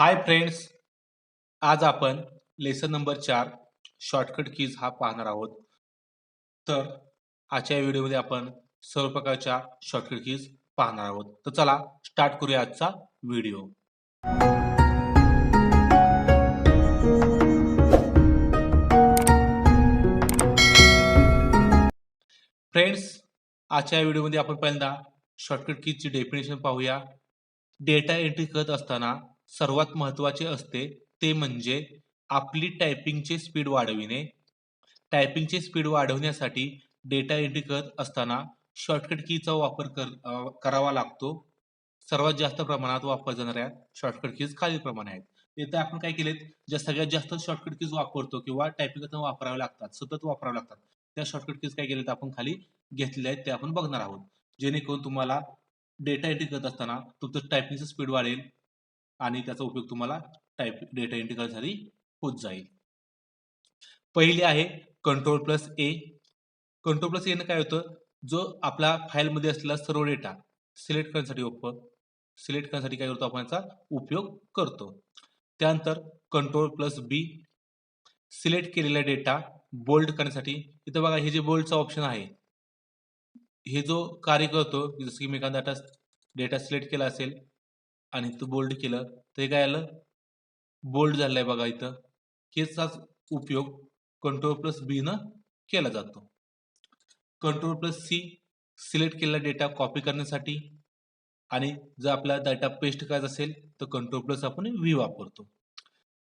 हाय friends आज आपण lesson number चार शॉर्टकट कीज हा पाहणार आहोत. तर आजच्या व्हिडिओमध्ये आपण सर्व प्रकारच्या शॉर्टकट कीज पाहणार आहोत. तर चला स्टार्ट करूया आजचा व्हिडिओ फ्रेंड्स आजच्या व्हिडिओमध्ये आपण पहिल्यांदा शॉर्टकट कीजची डेफिनेशन पाहूया. डेटा एंट्री करत असताना सर्वात महत्त्वाचे असते ते म्हणजे आपली टायपिंगचे स्पीड वाढविणे. टायपिंगचे स्पीड वाढवण्यासाठी डेटा एंट्री करत असताना शॉर्टकट कीचा वापर कर करावा लागतो. सर्वात जास्त प्रमाणात वापर जाणाऱ्या शॉर्टकट कीज खालीलप्रमाणे आहेत. येथे आपण काय केलेत? ज्या सगळ्यात जास्त शॉर्टकट कीज वापरतो किंवा टायपिंग करताना वापरावे लागतात सतत वापरावे लागतात त्या शॉर्टकट कीज काय केलेत आपण खाली घेतलेले आहेत ते आपण बघणार आहोत. जेणेकरून तुम्हाला डेटा एंट्री करत असताना तुमचं टायपिंगचं स्पीड वाढेल. आणि त्याचा उपयोग तुम्हाला टाईप डेटा एंट्री करण्यासाठी होत जाईल. पहिले आहे control plus A control plus एनं काय होतं? जो आपला फाईलमध्ये असलेला सर्व डेटा सिलेक्ट करण्यासाठी वापर सिलेक्ट करण्यासाठी काय करतो आपण याचा उपयोग करतो. त्यानंतर कंट्रोल प्लस बी सिलेक्ट केलेला डेटा बोल्ड करण्यासाठी इथं बघा हे जे बोल्डचा ऑप्शन आहे हे जो कार्य करतो जसं की मी एखादा डेटा सिलेक्ट केला असेल आणि तो बोल्ड केलं तर हे काय आलं? बोल्ड झालंय बघा इथं. केसचाच उपयोग कंट्रोल प्लस बी न केला जातो. कंट्रोल प्लस सी सिलेक्ट केलेला डेटा कॉपी करण्यासाठी आणि जर आपला डेटा पेस्ट करायचा असेल तर कंट्रोल प्लस आपण व्ही वापरतो.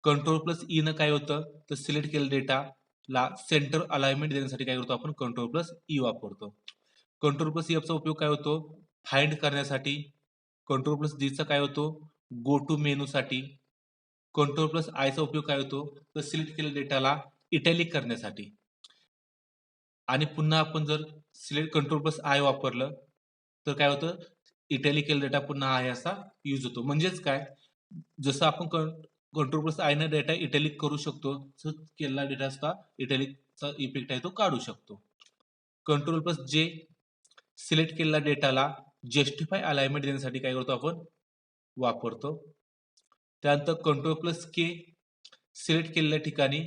कंट्रोल प्लस ई न काय होतं? तर सिलेक्ट केलेला डेटाला सेंटर अलाइनमेंट देण्यासाठी काय करतो आपण? कंट्रोल प्लस ई वापरतो. कंट्रोल प्लस e चा उपयोग काय होतो? फाइंड करण्यासाठी कंट्रोल प्लस जीचा काय होतो? गो टू मेनूसाठी कंट्रोल प्लस आयचा उपयोग काय होतो? तर सिलेक्ट केलेल्या डेटाला इटॅलिक करण्यासाठी. आणि पुन्हा आपण जर सिलेक्ट कंट्रोल प्लस आय वापरलं तर काय होतं? इटॅलिक केलेला डेटा पुन्हा आय असा यूज होतो. म्हणजेच काय? जसं आपण कंट्रोल प्लस आयनं डेटा इटॅलिक करू शकतो तसंच केलेला डेटा असता इटॅलिकचा इफेक्ट आहे तो काढू शकतो. कंट्रोल प्लस जे सिलेक्ट केलेल्या डेटाला जस्टिफाय अलाइनमेंट देण्यासाठी काय करतो आपण? वापरतो. त्यानंतर कंट्रोल प्लस के सिलेक्ट केलेल्या ठिकाणी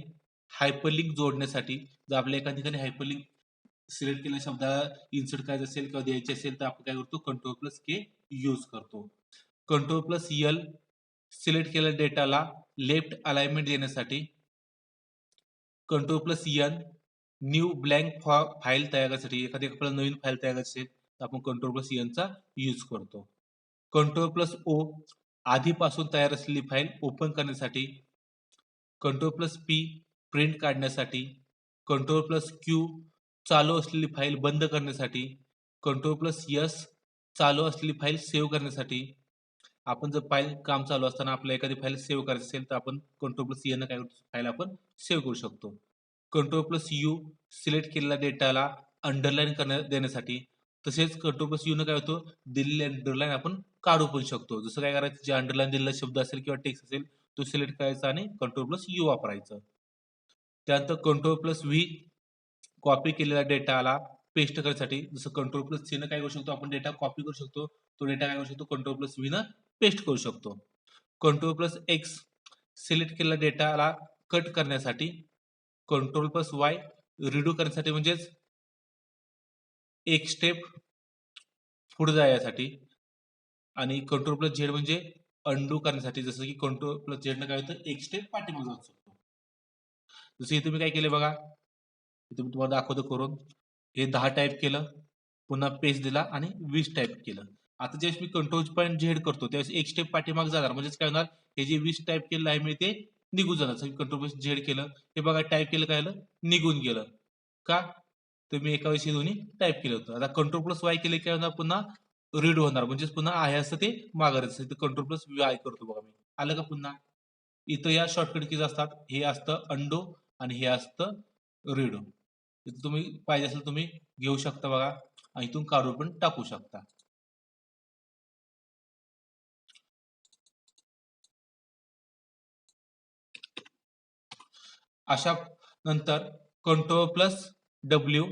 हायपरलिंक जोडण्यासाठी जर आपल्या एका ठिकाणी हायपरलिंक सिलेक्ट केलेल्या शब्दाला इन्सर्ट करायचं असेल किंवा द्यायचे असेल तर आपण काय करतो? कंट्रोल प्लस के यूज करतो. कंट्रोल प्लस यल सिलेक्ट केलेल्या डेटाला लेफ्ट अलाइनमेंट देण्यासाठी control plus N new blank file तयार करण्यासाठी एखादी आपल्याला नवीन फाईल तयार असेल तर आपण कंट्रोल प्लस एनचा यूज करतो. कंट्रोल प्लस ओ आधीपासून तयार असलेली फाईल ओपन करण्यासाठी कंट्रोल प्लस पी प्रिंट काढण्यासाठी कंट्रोल प्लस क्यू चालू असलेली फाईल बंद करण्यासाठी कंट्रोल प्लस यस चालू असलेली फाईल सेव्ह करण्यासाठी आपण जर फाईल काम चालू असताना आपल्याला एखादी फाईल सेव्ह करायची असेल तर आपण कंट्रोल प्लस न काय फाईल आपण सेव्ह करू शकतो. कंट्रोल प्लस यू सिलेक्ट केलेल्या डेटाला अंडरलाईन करण्या देण्यासाठी तसेच कंट्रोल प्लस न काय होतो? दिलेली अंडरलाईन आपण काढू पण शकतो. जसं काय करायचं? जे अंडरलाईन दिलेला शब्द असेल किंवा टेक्स्ट असेल तो सिलेक्ट करायचा आणि कंट्रोल प्लस यू वापरायचं. त्यानंतर कंट्रोल प्लस व्ही कॉपी केलेल्या डेटाला पेस्ट करण्यासाठी जसं कंट्रोल प्लस सी न काय करू शकतो? आपण डेटा कॉपी करू शकतो. तो डेटा काय करू शकतो? कंट्रोल प्लस व्ही न पेस्ट करू शकतो. कंट्रोल प्लस एक्स सिलेक्ट केलेल्या डेटाला कट करण्यासाठी कंट्रोल प्लस वाय रिड्यू करण्यासाठी म्हणजेच एक स्टेप पुढे जाण्यासाठी आणि कंट्रोल प्लस झेड म्हणजे अंडू करण्यासाठी. जसं की कंट्रोल प्लस झेड काय होतं? एक स्टेप पाठीमागे जाऊ शकतो. जसं हे तुम्ही काय केले बघा. इथे मी तुम्हाला दाखवतो करून. हे दहा टाईप केलं पुन्हा पेज दिला आणि वीस टाईप केलं. आता ज्यावेळेस मी कंट्रोल पॉईंट झेड करतो त्यावेळेस एक स्टेप पाठीमाग जाणार. म्हणजेच काय होणार? हे जे वीस टाईप केलं आहे मी ते निघून जाणार. कंट्रोल प्लस झेड केलं. हे बघा टाईप केलं काय निघून गेलं. का? तुम्ही एका वेळेस दोन्ही टाईप केलं होतं. आता कंट्रोल प्लस वाय केले काय होणार पुन्हा रीड होणार. म्हणजेच पुन्हा आहे असं ते मागायचं कंट्रोल प्लस वाय करतो बघा मी. आलं का पुन्हा? इथं या शॉर्टकट कीज असतात. हे असतं अंडो आणि हे असतं रीडो इथं तुम्ही पाहिजे असेल तुम्ही घेऊ शकता बघा. आणि इथून काढून पण टाकू शकता. अशा नंतर control plus W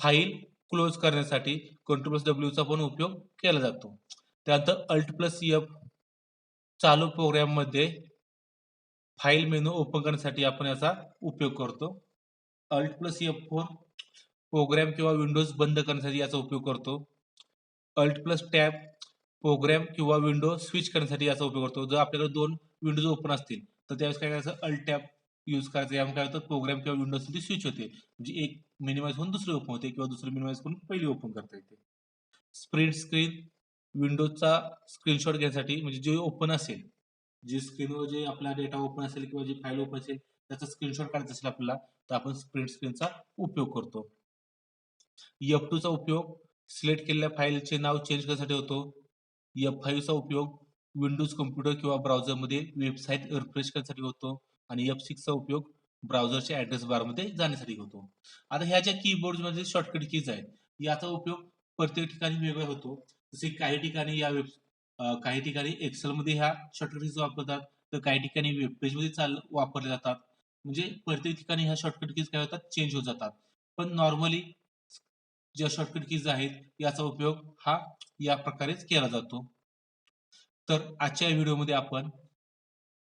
file close करण्यासाठी कंट्रोल प्लस डब्ल्यूचा पण उपयोग केला जातो. त्यानंतर अल्ट प्लस एफ चालू प्रोग्राममध्ये फाईल मेनू ओपन करण्यासाठी आपण याचा उपयोग करतो. Alt plus F four program किंवा विंडोज बंद करण्यासाठी याचा उपयोग करतो. अल्ट प्लस टॅब प्रोग्राम किंवा विंडो स्विच करण्यासाठी याचा उपयोग करतो. जर आपल्याकडे दोन विंडोज ओपन असतील तर त्यावेळेस काय करायचं? अल्ट टॅब यूज करायचं यामुळे काय होतं? प्रोग्राम किंवा विंडोज ती स्विच होते. म्हणजे एक मिनिमाइज होऊन दुसरी ओपन होते किंवा दुसरी मिनिमाइज करून पहिली ओपन करता येते. स्प्रिंट स्क्रीन विंडोजचा स्क्रीनशॉट घेण्यासाठी म्हणजे जे ओपन असेल जे स्क्रीनवर जे आपला डेटा ओपन असेल किंवा जे फाईल ओपन असेल त्याचा स्क्रीनशॉट काढायचा असेल आपल्याला तर आपण स्प्रिंट स्क्रीनचा उपयोग करतो. एफ टूचा उपयोग सिलेक्ट केलेल्या फाईलचे नाव चेंज करण्यासाठी होतो. एफ फाईव्हचा उपयोग विंडोज कम्प्युटर किंवा ब्राउझरमध्ये वेबसाईट रिफ्रेश करण्यासाठी होतो. आणि एफ सिक्सचा उपयोग ब्राउझरच्या ऍड्रेस बारमध्ये जाण्यासाठी होतो. आता ह्या ज्या कीबोर्डमध्ये शॉर्टकट कीज आहेत याचा उपयोग प्रत्येक ठिकाणी वेगळा होतो. जसे काही ठिकाणी या वेब काही ठिकाणी एक्सेलमध्ये ह्या शॉर्टकट कीज वापरतात तर काही ठिकाणी वेब पेजमध्ये चाल वापरले जातात. म्हणजे प्रत्येक ठिकाणी ह्या शॉर्टकट कीज काय होतात? चेंज होत जातात. पण नॉर्मली ज्या शॉर्टकट कीज आहेत याचा उपयोग हा या प्रकारेच केला जातो. तर आजच्या व्हिडिओमध्ये आपण